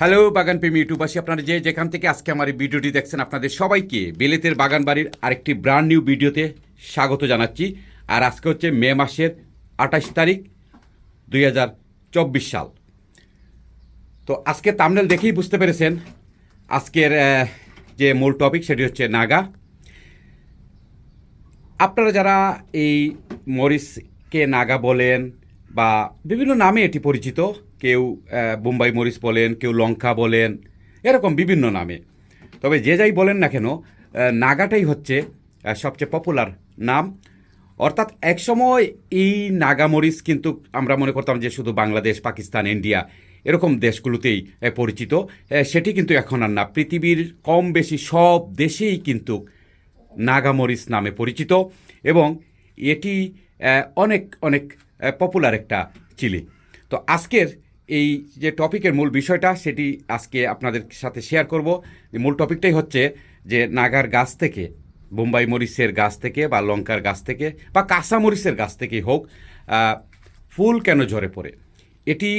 Hello, বাগান প্রেমী ইউটিউবাসী, আপনারা যে যেখান থেকে আজকে আমার এই ভিডিওটি দেখছেন, আপনাদের সবাইকে বেলেতের বাগান বাড়ির আরেকটি ব্র্যান্ড নিউ ভিডিওতে স্বাগত জানাচ্ছি। আর আজকে হচ্ছে মে মাসের আঠাশ তারিখ, দুই হাজার চব্বিশ সাল। তো আজকে তামনেল দেখেই বুঝতে পেরেছেন, আজকের যে মূল টপিক সেটি হচ্ছে নাগা। আপনারা যারা এই মরিচকে নাগা বলেন বা বিভিন্ন নামে এটি পরিচিত। কেউ বোম্বাই মরিচ বলেন, কেউ লঙ্কা বলেন, এরকম বিভিন্ন নামে। তবে যে যাই বলেন না কেন নাগাটাই হচ্ছে সবচেয়ে পপুলার নাম। অর্থাৎ একসময় এই নাগা মরিচ কিন্তু আমরা মনে করতাম যে শুধু বাংলাদেশ, পাকিস্তান, ইন্ডিয়া এরকম দেশগুলোতেই পরিচিত। সেটি কিন্তু এখন আর না। পৃথিবীর কম বেশি সব দেশেই কিন্তু নাগামরিচ নামে পরিচিত এবং এটি অনেক অনেক পপুলার একটা চিলি। তো আজকের এই যে টপিকের মূল বিষয়টা, সেটি আজকে আপনাদের সাথে শেয়ার করব। মূল টপিকটাই হচ্ছে যে নাগার গাছ থেকে, বোম্বাই মরিচের গাছ থেকে বা লঙ্কার গাছ থেকে বা কাঁচা মরিচের গাছ থেকেই হোক ফুল কেন ঝরে পড়ে? এটি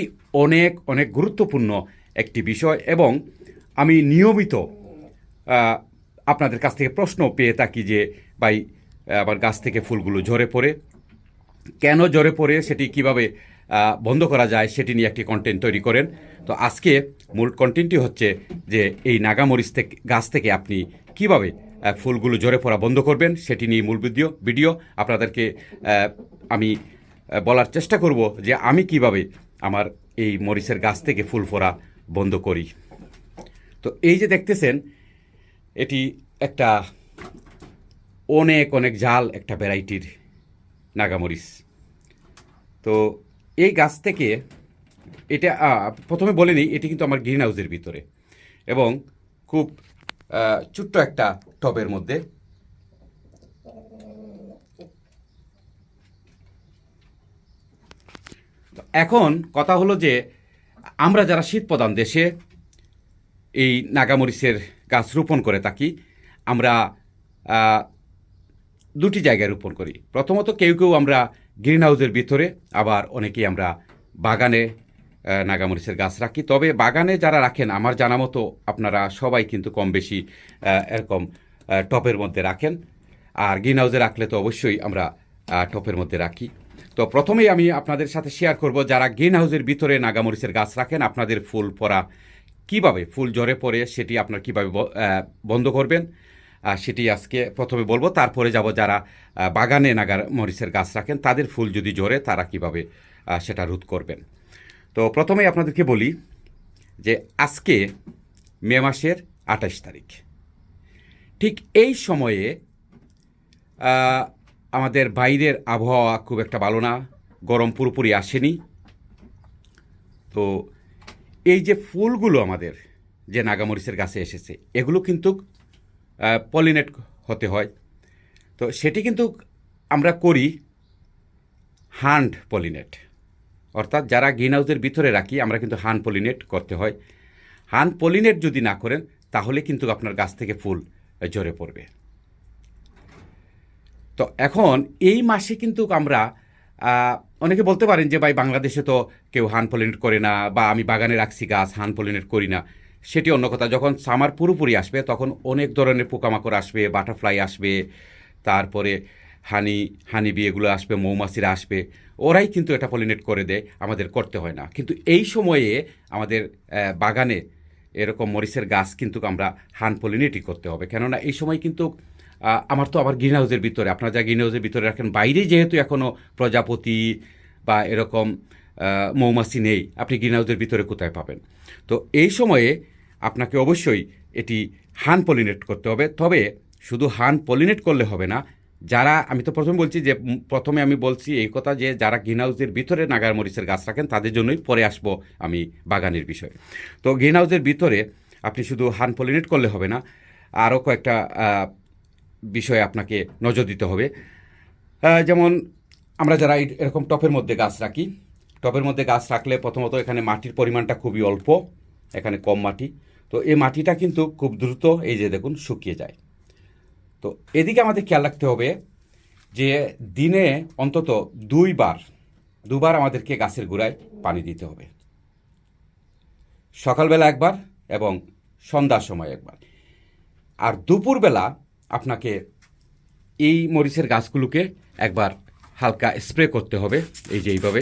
অনেক অনেক গুরুত্বপূর্ণ একটি বিষয় এবং আমি নিয়মিত আপনাদের কাছ থেকে প্রশ্ন পেয়ে থাকি যে, ভাই আমার গাছ থেকে ফুলগুলো ঝরে পড়ে। কেন ঝরে পড়ে সেটি কীভাবে বন্ধ করা যায় সেটি নিয়ে একটি কন্টেন্ট তৈরি করেন। তো আজকে মূল কন্টেন্টটি হচ্ছে যে এই নাগামরিচ থেকে, গাছ থেকে আপনি কীভাবে ফুলগুলো ঝরে পড়া বন্ধ করবেন সেটি নিয়ে মূল ভিডিও ভিডিও আপনাদেরকে আমি বলার চেষ্টা করব যে আমি কীভাবে আমার এই মরিচের গাছ থেকে ফুল ফোড়া বন্ধ করি। তো এই যে দেখতেছেন, এটি একটা অনেক অনেক জাল একটা ভ্যারাইটির নাগামরিচ। তো এই গাছ থেকে এটা প্রথমে বলে নিই, এটি কিন্তু আমার গ্রিন হাউসের ভিতরে। এবং খুব ছোট্ট একটা টবের মধ্যে। এখন কথা হলো যে, আমরা যারা শীত প্রধান দেশে, এই নাগামরিচের গাছ রোপণ করে থাকি, আমরা দুটি জায়গায় রোপণ করি। প্রথমত কেউ কেউ আমরা গ্রিন হাউসের ভিতরে, আবার অনেকেই আমরা বাগানে নাগামরিচের গাছ রাখি। তবে বাগানে যারা রাখেন, আমার জানা মতো আপনারা সবাই কিন্তু কম বেশি এরকম টপের মধ্যে রাখেন। আর গ্রিন হাউসে রাখলে তো অবশ্যই আমরা টপের মধ্যে রাখি। তো প্রথমেই আমি আপনাদের সাথে শেয়ার করব, যারা গ্রিন হাউসের ভিতরে নাগামরিচের গাছ রাখেন, আপনাদের ফুল পরা কীভাবে, ফুল ঝরে পড়ে সেটি আপনার কীভাবে বন্ধ করবেন। সেটি আজকে প্রথমে বলব। তারপরে যাব যারা বাগানে নাগার মরিচের গাছ রাখেন, তাদের ফুল যদি জোরে তারা কীভাবে সেটা রোধ করবেন। তো প্রথমেই আপনাদেরকে বলি যে আজকে মে মাসের আঠাশ তারিখ। ঠিক এই সময়ে আমাদের বাইরের আবহাওয়া খুব একটা ভালো না, গরম পুরোপুরি আসেনি। তো এই যে ফুলগুলো আমাদের, যে নাগামরিচের গাছে এসেছে, এগুলো কিন্তু পলিনেট হতে হয়। তো সেটি কিন্তু আমরা করি হান্ড পলিনেট অর্থাৎ যারা গ্রিন হাউসের ভিতরে রাখি, আমরা কিন্তু হান পলিনেট করতে হয়। হান পলিনেট যদি না করেন, তাহলে কিন্তু আপনার গাছ থেকে ফুল ঝরে পড়বে। তো এখন এই মাসে কিন্তু আমরা অনেকে বলতে পারেন যে, ভাই, বাংলাদেশে তো কেউ হান পলিনেট করে না বা আমি বাগানে রাখছি গাছ হান পলিনেট করি না। সেটি অন্য কথা। যখন সামার পুরোপুরি আসবে, তখন অনেক ধরনের পোকামাকড় আসবে বাটারফ্লাই আসবে, তারপরে হানি হানিবি এগুলো আসবে, মৌমাছিরা আসবে। ওরাই কিন্তু এটা পলিনেট করে দেয়, আমাদের করতে হয় না। কিন্তু এই সময়ে আমাদের বাগানে এরকম মরিচের গাছ কিন্তু আমরা হান পলিনেটই করতে হবে। কেননা এই সময় কিন্তু আমার তো আবার গ্রিন হাউসের ভিতরে, আপনারা যা গ্রিন হাউসের ভিতরে রাখেন, বাইরে যেহেতু এখনও প্রজাপতি বা এরকম মৌমাছি নেই, আপনি গ্রিন হাউসের ভিতরে কোথায় পাবেন? তো এই সময়ে আপনাকে অবশ্যই এটি হান পলিনেট করতে হবে। তবে শুধু হান পলিনেট করলে হবে না, যারা, আমি তো প্রথমে বলছি যে প্রথমে আমি বলছি এই কথা যে, যারা গ্রিন হাউসের ভিতরে নাগার মরিচের গাছ রাখেন, তাদের জন্যই পরে আসব আমি বাগানের বিষয়ে। তো গ্রিন হাউসের ভিতরে আপনি শুধু হান পলিনেট করলে হবে না, আরও কয়েকটা বিষয়ে আপনাকে নজর দিতে হবে। যেমন আমরা যারা এরকম টপের মধ্যে গাছ রাখি, টপের মধ্যে গাছ রাখলে প্রথমত এখানে মাটির পরিমাণটা খুবই অল্প, এখানে কম মাটি। তো এই মাটিটা কিন্তু খুব দ্রুত এই যে দেখুন শুকিয়ে যায়। তো এদিকে আমাদের খেয়াল রাখতে হবে যে দিনে অন্তত দুইবার, দুবার আমাদেরকে গাছের গোড়ায় পানি দিতে হবে। সকালবেলা একবার এবং সন্ধ্যার সময় একবার। আর দুপুরবেলা আপনাকে এই মরিচের গাছগুলোকে একবার হালকা স্প্রে করতে হবে, এই যে এইভাবে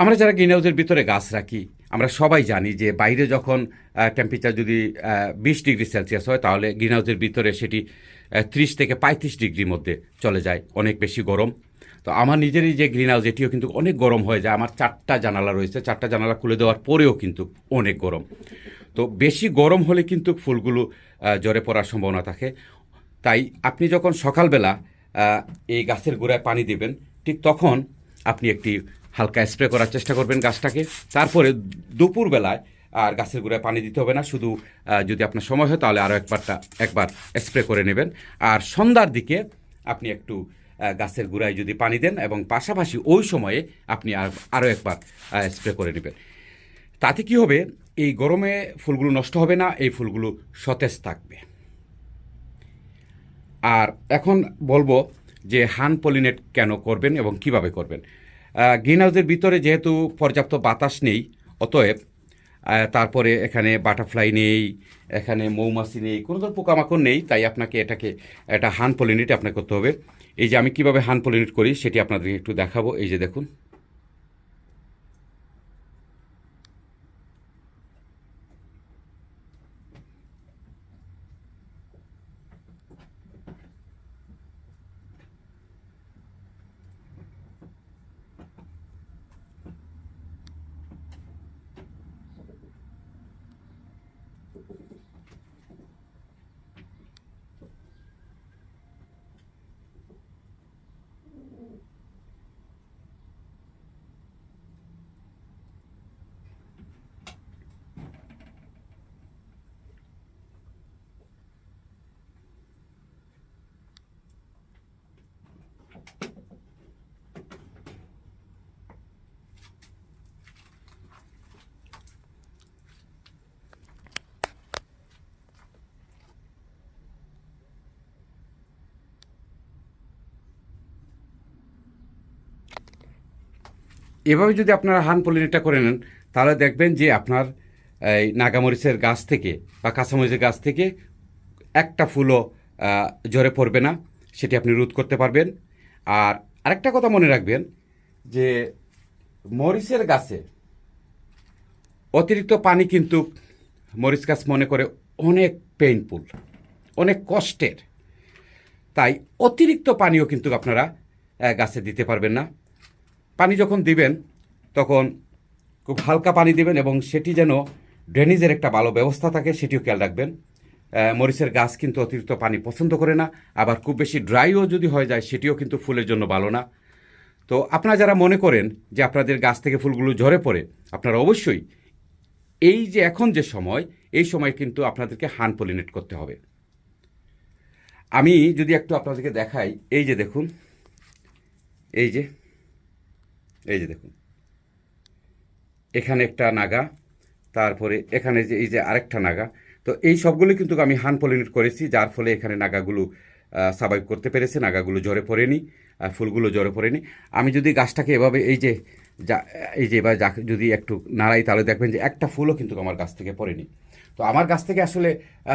আমরা যারা গ্রিন হাউসের ভিতরে গাছ রাখি, আমরা সবাই জানি যে বাইরে যখন টেম্পারেচার যদি বিশ ডিগ্রি সেলসিয়াস হয়, তাহলে গ্রিন হাউসের ভিতরে সেটি ত্রিশ থেকে পঁয়ত্রিশ ডিগ্রির মধ্যে চলে যায়, অনেক বেশি গরম। তো আমার নিজেরই যে গ্রিন হাউস এটিও কিন্তু অনেক গরম হয়ে যায়। আমার চারটা জানালা রয়েছে, চারটা জানালা খুলে দেওয়ার পরেও কিন্তু অনেক গরম। তো বেশি গরম হলে কিন্তু ফুলগুলো জ্বরে পড়ার সম্ভাবনা থাকে। তাই আপনি যখন সকালবেলা এই গাছের গোড়ায় পানি দেবেন, ঠিক তখন আপনি একটি হালকা স্প্রে করার চেষ্টা করবেন গাছটাকে। তারপরে দুপুরবেলায় আর গাছের গোড়ায় পানি দিতে হবে না, শুধু যদি আপনার সময় হয় তাহলে আরও একবারটা, একবার স্প্রে করে নেবেন। আর সন্ধ্যার দিকে আপনি একটু গাছের গোড়ায় যদি পানি দেন এবং পাশাপাশি ওই সময়ে আপনি আর আরও একবার স্প্রে করে নেবেন। তাতে কি হবে? এই গরমে ফুলগুলো নষ্ট হবে না, এই ফুলগুলো সতেজ থাকবে। আর এখন বলব যে হান পলিনেট কেন করবেন এবং কীভাবে করবেন? গ্রিন হাউসের ভিতরে যেহেতু পর্যাপ্ত বাতাস নেই, অতএব তারপরে এখানে বাটারফ্লাই নেই, এখানে মৌমাছি নেই, কোনো ধর পোকামাকড় নেই, তাই আপনাকে এটাকে একটা হান পলিনেট আপনাকে করতে হবে। এই যে আমি কীভাবে হান পলিনেট করি, সেটি আপনাদেরকে একটু দেখাবো। এই যে দেখুন। এভাবে যদি আপনারা হান পলিনেটটা করে নেন, তাহলে দেখবেন যে আপনার এই নাগামরিচের গাছ থেকে বা কাঁচামরিচের গাছ থেকে একটা ফুলও ঝরে পড়বে না, সেটি আপনি রোধ করতে পারবেন। আর আরেকটা কথা মনে রাখবেন যে মরিচের গাছে অতিরিক্ত পানি কিন্তু মরিচ গাছ মনে করে অনেক পেইনফুল অনেক কষ্টের। তাই অতিরিক্ত পানিও কিন্তু আপনারা গাছে দিতে পারবেন না। পানি যখন দিবেন, তখন খুব হালকা পানি দিবেন এবং সেটি যেন ড্রেনেজের একটা ভালো ব্যবস্থা থাকে, সেটিও খেয়াল রাখবেন। মরিচের গাছ কিন্তু অতিরিক্ত পানি পছন্দ করে না, আবার খুব বেশি ড্রাইও যদি হয়ে যায়, সেটিও কিন্তু ফুলের জন্য ভালো না। তো আপনারা যারা মনে করেন যে আপনাদের গাছ থেকে ফুলগুলো ঝরে পড়ে, আপনারা অবশ্যই এই যে এখন যে সময়, এই সময় কিন্তু আপনাদেরকে হান পলিনেট করতে হবে। আমি যদি একটু আপনাদেরকে দেখাই, এই যে দেখুন, এই যে এই যে দেখুন। এখানে একটা নাগা, তারপরে এখানে যে, এই যে আরেকটা নাগা। তো এই সবগুলো কিন্তু আমি হান পলিনেট করেছি, যার ফলে এখানে নাগাগুলো সাবাইভ করতে পেরেছে, নাগাগুলো জ্বরে পড়েনি, আর ফুলগুলো জ্বরে পড়েনি। আমি যদি গাছটাকে এভাবে এই যে, যা, এই যে এবার যদি একটু নাড়াই, তাহলে দেখবেন যে একটা ফুলও কিন্তু আমার গাছ থেকে পড়েনি। তো আমার গাছ থেকে আসলে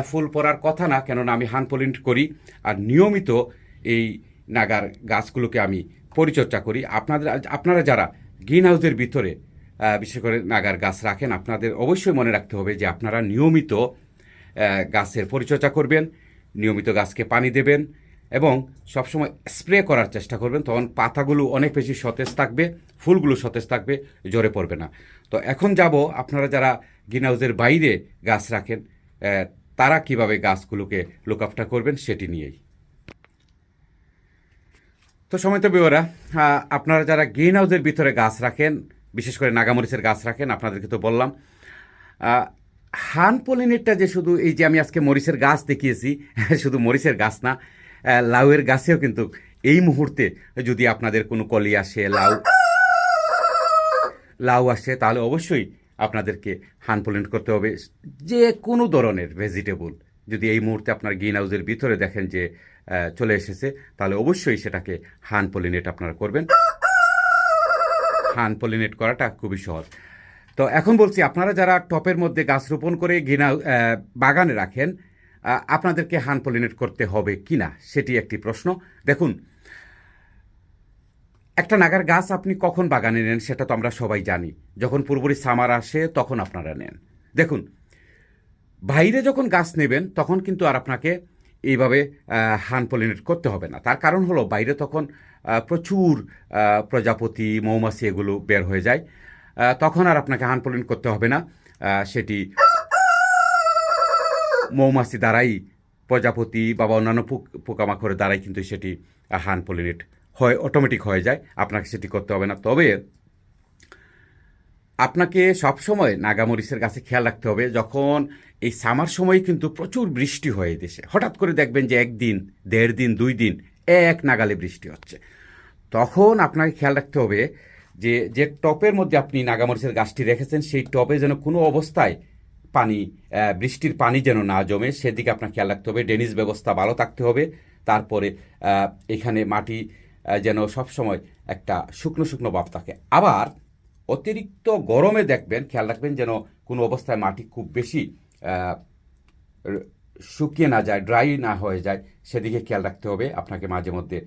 ফুল পড়ার কথা না, কেননা আমি হান পলিনেট করি, আর নিয়মিত এই নাগার গাছগুলোকে আমি পরিচর্যা করি। আপনাদের, আপনারা যারা গ্রিন হাউসের ভিতরে বিশেষ করে নাগার গাছ রাখেন, আপনাদের অবশ্যই মনে রাখতে হবে যে আপনারা নিয়মিত গাছের পরিচর্যা করবেন, নিয়মিত গাছকে পানি দেবেন এবং সবসময় স্প্রে করার চেষ্টা করবেন। তখন পাতাগুলো অনেক বেশি সতেজ থাকবে, ফুলগুলো সতেজ থাকবে, জ্বরে পড়বে না। তো এখন যাব, আপনারা যারা গ্রিন হাউসের বাইরে গাছ রাখেন তারা কীভাবে গাছগুলোকে লুক করবেন সেটি নিয়েই। তো সময় তো বিওরা আপনারা যারা গ্রিন হাউসের ভিতরে গাছ রাখেন, বিশেষ করে নাগামরিচের গাছ রাখেন, আপনাদেরকে তো বললাম হান পলিনেটটা যে শুধু এই যে আমি আজকে মরিচের গাছ দেখিয়েছি, শুধু মরিচের গাছ না লাউয়ের গাছেও কিন্তু এই মুহূর্তে যদি আপনাদের কোনো কলি আসে, লাউ লাউ আসে, তাহলে অবশ্যই আপনাদেরকে হান পলিনেট করতে হবে, যে কোনো ধরনের ভেজিটেবল। যদি এই মুহূর্তে আপনার গ্রিন হাউসের ভিতরে দেখেন যে চলে এসেছে, তাহলে অবশ্যই সেটাকে হান পলিনেট আপনারা করবেন। হান পলিনেট করাটা খুবই সহজ। তো এখন বলছি, আপনারা যারা টপের মধ্যে গাছ রোপণ করে গ্রিন বাগানে রাখেন আপনাদেরকে হান পলিনেট করতে হবে কি না সেটি একটি প্রশ্ন। দেখুন, একটা নাগার গাছ আপনি কখন বাগানে নেন সেটা তো আমরা সবাই জানি। যখন পুরোপুরি সামার আসে তখন আপনারা নেন। দেখুন বাইরে যখন গাছ নেবেন, তখন কিন্তু আর আপনাকে এইভাবে হান পলিনেট করতে হবে না। তার কারণ হলো বাইরে তখন প্রচুর প্রজাপতি, মৌমাছি এগুলো বের হয়ে যায়। তখন আর আপনাকে হান পলিনেট করতে হবে না। সেটি মৌমাছি দ্বারাই, প্রজাপতি বা অন্যান্য পোক- পোকামাকড়ের দ্বারাই কিন্তু সেটি হান পলিনেট হয়, অটোমেটিক হয়ে যায়। আপনাকে সেটি করতে হবে না। তবে আপনাকে সবসময় নাগামরিচের কাছে খেয়াল রাখতে হবে যখন এই সামার সময় কিন্তু প্রচুর বৃষ্টি হয় দেশে। হঠাৎ করে দেখবেন যে একদিন, দেড় দিন, দুই দিন এক নাগালে বৃষ্টি হচ্ছে। তখন আপনাকে খেয়াল রাখতে হবে যে যে টপের মধ্যে আপনি নাগামরিচের গাছটি রেখেছেন, সেই টপে যেন কোনো অবস্থায় পানি বৃষ্টির পানি যেন না জমে, সেদিকে আপনার খেয়াল রাখতে হবে। ড্রেনেজ ব্যবস্থা ভালো থাকতে হবে। তারপরে এখানে মাটি যেন সবসময় একটা শুকনো শুকনো ভাব থাকে। আবার অতিরিক্ত গরমে দেখবেন, খেয়াল রাখবেন যেন কোনো অবস্থায় মাটি খুব বেশি শুকিয়ে না যায়, ড্রাই না হয়ে যায়, সেদিকে খেয়াল রাখতে হবে। আপনাকে মাঝে মধ্যে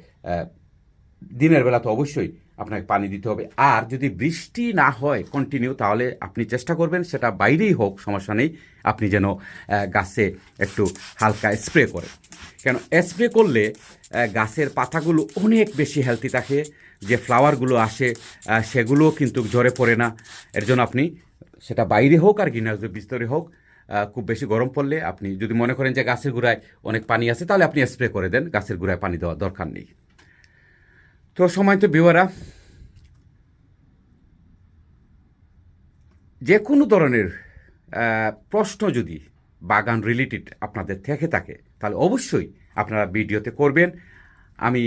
দিনের বেলা তো অবশ্যই আপনাকে পানি দিতে হবে। আর যদি বৃষ্টি না হয় কন্টিনিউ তাহলে আপনি চেষ্টা করবেন সেটা বাইরেই হোক, সমস্যা নেই। আপনি যেন গাছে একটু হালকা স্প্রে করেন। কেন স্প্রে করলে গাছের পাতাগুলো অনেক বেশি হেলদি থাকে যে ফ্লাওয়ারগুলো আসে সেগুলোও কিন্তু ঝরে পড়ে না। এর জন্য আপনি সেটা বাইরে হোক আর গ্রিনহাউসের ভিতরে হোক খুব বেশি গরম পড়লে আপনি যদি মনে করেন যে গাছের গোড়ায় অনেক পানি আছে, তাহলে আপনি স্প্রে করে দেন, গাছের গোড়ায় পানি দেওয়ার দরকার নেই। তো সময় তো বিওয়ারা যে কোনো ধরনের প্রশ্ন যদি বাগান রিলেটেড আপনাদের থেকে থাকে, তাহলে অবশ্যই আপনারা ভিডিওতে করবেন। আমি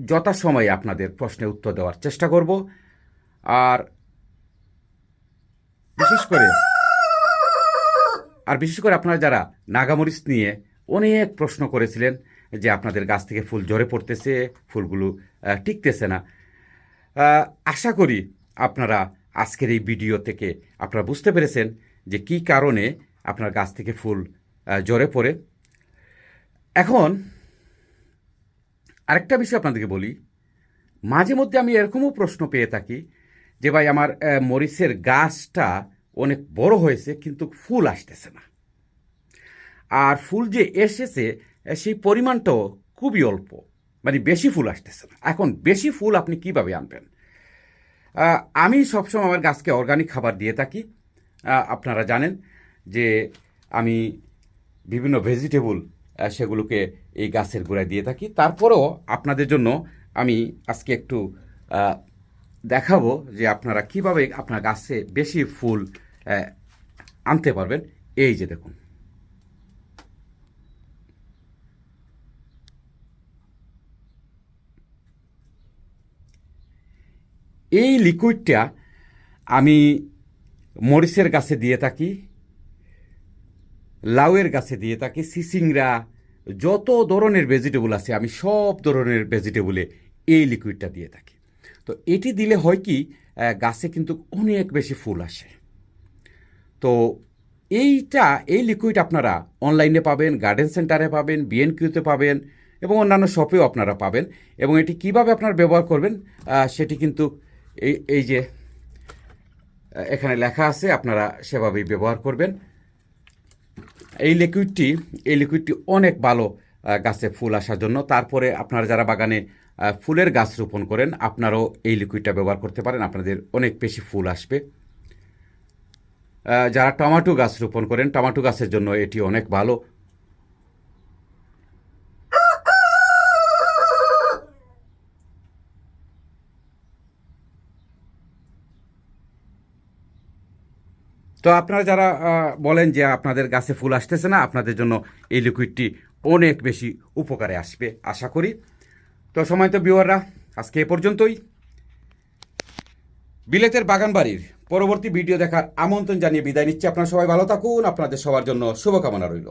যথাসময়ে আপনাদের প্রশ্নের উত্তর দেওয়ার চেষ্টা করব। আর বিশেষ করে, আর বিশেষ করে আপনারা যারা নাগামরিচ নিয়ে অনেক প্রশ্ন করেছিলেন যে আপনাদের গাছ থেকে ফুল ঝরে পড়তেছে, ফুলগুলো টিকতেছে না আশা করি আপনারা আজকের এই ভিডিও থেকে আপনারা বুঝতে পেরেছেন যে কি কারণে আপনার গাছ থেকে ফুল ঝরে পড়ে। এখন আরেকটা বিষয় আপনাদেরকে বলি। মাঝে মধ্যে আমি এরকমও প্রশ্ন পেয়ে থাকি যে, ভাই, আমার মরিচের গাছটা অনেক বড় হয়েছে, কিন্তু ফুল আসতেছে না। আর ফুল যে এসেছে সেই পরিমাণটাও খুবই অল্প। মানে বেশি ফুল আসতেছে না। এখন বেশি ফুল আপনি কীভাবে আনবেন? আমি সবসময় আমার গাছকে অর্গানিক খাবার দিয়ে থাকি। আপনারা জানেন যে, আমি বিভিন্ন ভেজিটেবল সেগুলোকে এই গাছের গোড়ায় দিয়ে থাকি। তারপরেও আপনাদের জন্য আমি আজকে একটু দেখাবো যে আপনারা কীভাবে আপনার গাছে বেশি ফুল আনতে পারবেন। এই যে দেখুন। এই লিকুইডটা আমি মরিচের গাছে দিয়ে থাকি, লাউয়ের গাছে দিয়ে থাকি, সিসিংরা যত ধরনের ভেজিটেবল আছে, আমি সব ধরনের ভেজিটেবলে এই লিকুইডটা দিয়ে থাকি। তো এটি দিলে হয় কি গাছে কিন্তু অনেক বেশি ফুল আসে। তো এইটা, এই লিকুইড আপনারা অনলাইনে পাবেন গার্ডেন সেন্টারে পাবেন বিএনকিউতে পাবেন এবং অন্যান্য শপেও আপনারা পাবেন। এবং এটি কীভাবে আপনারা ব্যবহার করবেন সেটি কিন্তু এই এই যে এখানে লেখা আছে, আপনারা সেভাবেই ব্যবহার করবেন। এই লিকুইডটি এই লিকুইডটি অনেক ভালো গাছে ফুল আসার জন্য। তারপরে আপনারা যারা বাগানে ফুলের গাছ রোপণ করেন, আপনারাও এই লিকুইডটা ব্যবহার করতে পারেন। আপনাদের অনেক বেশি ফুল আসবে। যারা টমাটো গাছ রোপণ করেন, টমাটো গাছের জন্য এটি অনেক ভালো। তো আপনারা যারা বলেন যে আপনাদের গাছে ফুল আসতেছে না, আপনাদের জন্য এই লিকুইডটি অনেক বেশি উপকারে আসবে, আশা করি। তো সময় তো বিওয়াররা আজকে এ পর্যন্তই। বিলেতের বাগান বাড়ির পরবর্তী ভিডিও দেখার আমন্ত্রণ জানিয়ে বিদায় নিচ্ছি। আপনারা সবাই ভালো থাকুন, আপনাদের সবার জন্য শুভকামনা রইল।